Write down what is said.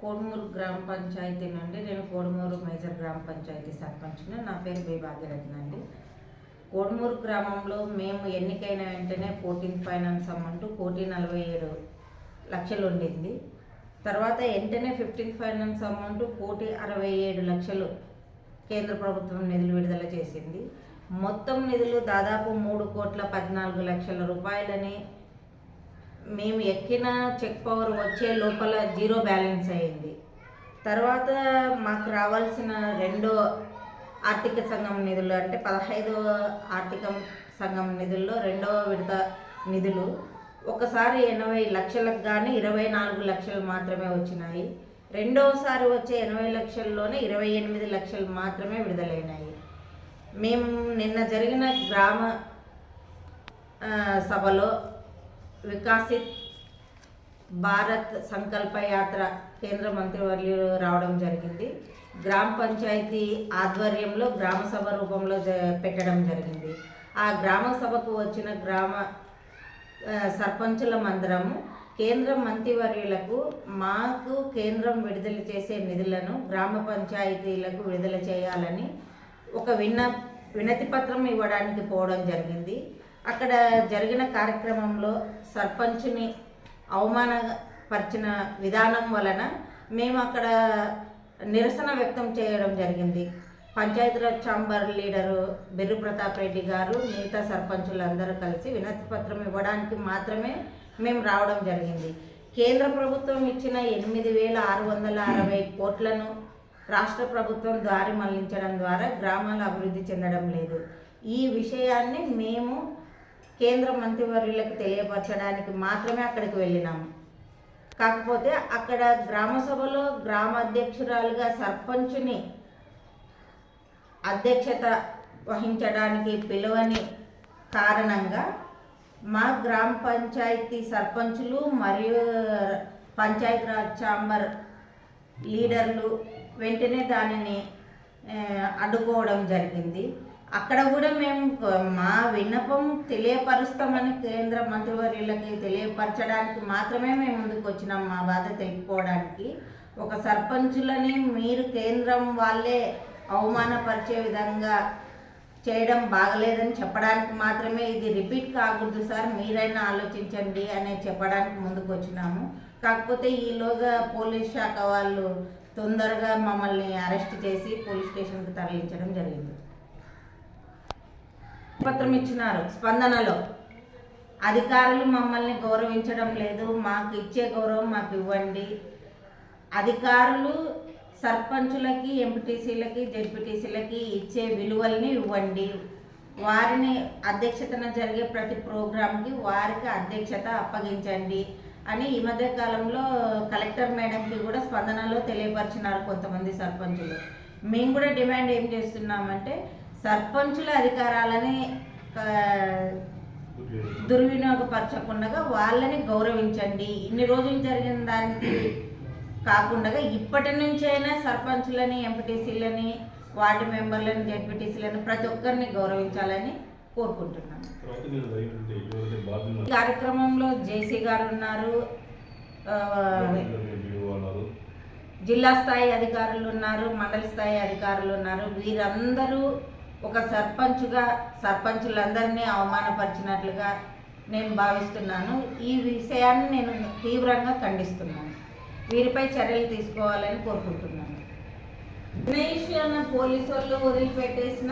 కోడుమూరు గ్రామ పంచాయతీ నుండి నేను కోడుమూరు మేజర్ గ్రామ పంచాయతీ సర్పంచ్ని నా. పేరు బి భాగ్యరత్న అండి. కోడుమూరు గ్రామంలో మేము ఎన్నికైన వెంటనే ఫోర్టీన్ ఫైనాన్స్ అమౌంట్ కోటి నలభై ఏడు లక్షలు ఉండింది. తర్వాత వెంటనే ఫిఫ్టీన్త్ ఫైనాన్స్ అమౌంట్ కోటి అరవై ఏడు లక్షలు కేంద్ర ప్రభుత్వం నిధులు విడుదల చేసింది. మొత్తం నిధులు దాదాపు మూడు కోట్ల పద్నాలుగు లక్షల రూపాయలని మేము ఎక్కిన చెక్ పవర్ వచ్చే లోపల జీరో బ్యాలెన్స్ అయింది. తర్వాత మాకు రావాల్సిన రెండో ఆర్థిక సంఘం నిధులు అంటే పదహైదో ఆర్థిక సంఘం నిధుల్లో రెండవ విడత నిధులు ఒకసారి ఎనభై లక్షలకు కానీ ఇరవై నాలుగు లక్షలు మాత్రమే వచ్చినాయి. రెండవసారి వచ్చే ఎనభై లక్షల్లోనే ఇరవై ఎనిమిది లక్షలు మాత్రమే విడుదలైనాయి. మేము నిన్న జరిగిన గ్రామ సభలో వికాసిత్ భారత్ సంకల్ప యాత్ర కేంద్ర మంత్రివర్యులు రావడం జరిగింది. గ్రామ పంచాయతీ ఆధ్వర్యంలో గ్రామ సభ రూపంలో జ- పెట్టడం జరిగింది. ఆ గ్రామ సభకు వచ్చిన గ్రామ సర్పంచుల మందరము కేంద్ర మంత్రివర్యులకు మాకు కేంద్రం విడుదల చేసే నిధులను గ్రామ పంచాయతీలకు విడుదల చేయాలని ఒక విన్న వినతి పత్రం ఇవ్వడానికి పోవడం జరిగింది. అక్కడ జరిగిన కార్యక్రమంలో సర్పంచ్ని అవమానపరిచిన విధానం వలన మేము అక్కడ నిరసన వ్యక్తం చేయడం జరిగింది. పంచాయతీరాజ్ ఛాంబర్ లీడరు బిర్రు ప్రతాప్ రెడ్డి గారు మిగతా సర్పంచులందరూ కలిసి వినతి పత్రం ఇవ్వడానికి మాత్రమే మేము రావడం జరిగింది. కేంద్ర ప్రభుత్వం ఇచ్చిన ఎనిమిది వేల ఆరు వందల అరవై కోట్లను రాష్ట్ర ప్రభుత్వం దారి మళ్ళించడం ద్వారా గ్రామాలు అభివృద్ధి చెందడం లేదు. ఈ విషయాన్ని మేము కేంద్ర మంత్రివర్యులకు తెలియపరచడానికి మాత్రమే అక్కడికి వెళ్ళినాము. కాకపోతే అక్కడ గ్రామ సభలో గ్రామ అధ్యక్షురాలుగా సర్పంచుని అధ్యక్షత వహించడానికి పిలువని కారణంగా మా గ్రామ పంచాయతీ సర్పంచులు మరియు పంచాయతీరాజ్ ఛాంబర్ లీడర్లు వెంటనే దానిని అడ్డుకోవడం జరిగింది. అక్కడ కూడా మేము మా విన్నపం తెలియపరుస్తామని కేంద్ర మంత్రివర్యులకి తెలియపరచడానికి మాత్రమే మేము ముందుకు వచ్చినాం మా బాధ తెలుపుకోవడానికి ఒక సర్పంచులని మీరు కేంద్రం వాళ్ళే అవమానపరిచే విధంగా చేయడం బాగలేదని చెప్పడానికి మాత్రమే ఇది రిపీట్ కాకూడదు సార్ మీరైనా ఆలోచించండి అని చెప్పడానికి ముందుకు వచ్చినాము. కాకపోతే ఈలోగా పోలీస్ శాఖ వాళ్ళు తొందరగా మమ్మల్ని అరెస్ట్ చేసి పోలీస్ స్టేషన్కి తరలించడం జరిగింది. పత్రం ఇచ్చినారు. స్పందనలో అధికారులు మమ్మల్ని గౌరవించడం లేదు. మాకు ఇచ్చే గౌరవం మాకు ఇవ్వండి. అధికారులు సర్పంచులకి ఎంపీటీసీలకి జెడ్పీటీసీలకి ఇచ్చే విలువల్ని ఇవ్వండి. వారిని అధ్యక్షతన జరిగే ప్రతి ప్రోగ్రాంకి వారికి అధ్యక్షత అప్పగించండి అని ఈ మధ్య కాలంలో కలెక్టర్ మేడంకి కూడా స్పందనలో తెలియపరిచినారు కొంతమంది సర్పంచులు. మేము కూడా డిమాండ్ ఏం చేస్తున్నామంటే సర్పంచుల అధికారాలని దుర్వినియోగపరచకుండా వాళ్ళని గౌరవించండి. ఇన్ని రోజులు జరిగిన దానికి కాకుండా ఇప్పటి నుంచైనా సర్పంచులని ఎంపీటీసీలని వార్డు మెంబర్లని జెడ్పీటీసీలని ప్రతి ఒక్కరిని గౌరవించాలని కోరుకుంటున్నాను. ఈ కార్యక్రమంలో జేసీ గారు ఉన్నారు. జిల్లా స్థాయి అధికారులు ఉన్నారు మండల స్థాయి అధికారులు ఉన్నారు. వీరందరూ ఒక సర్పంచ్గా సర్పంచులందరినీ అవమానపరిచినట్లుగా నేను భావిస్తున్నాను. ఈ విషయాన్ని నేను తీవ్రంగా ఖండిస్తున్నాను. వీరిపై చర్యలు తీసుకోవాలని కోరుకుంటున్నాను. అన్న పోలీసు వాళ్ళు వదిలిపెట్టేసిన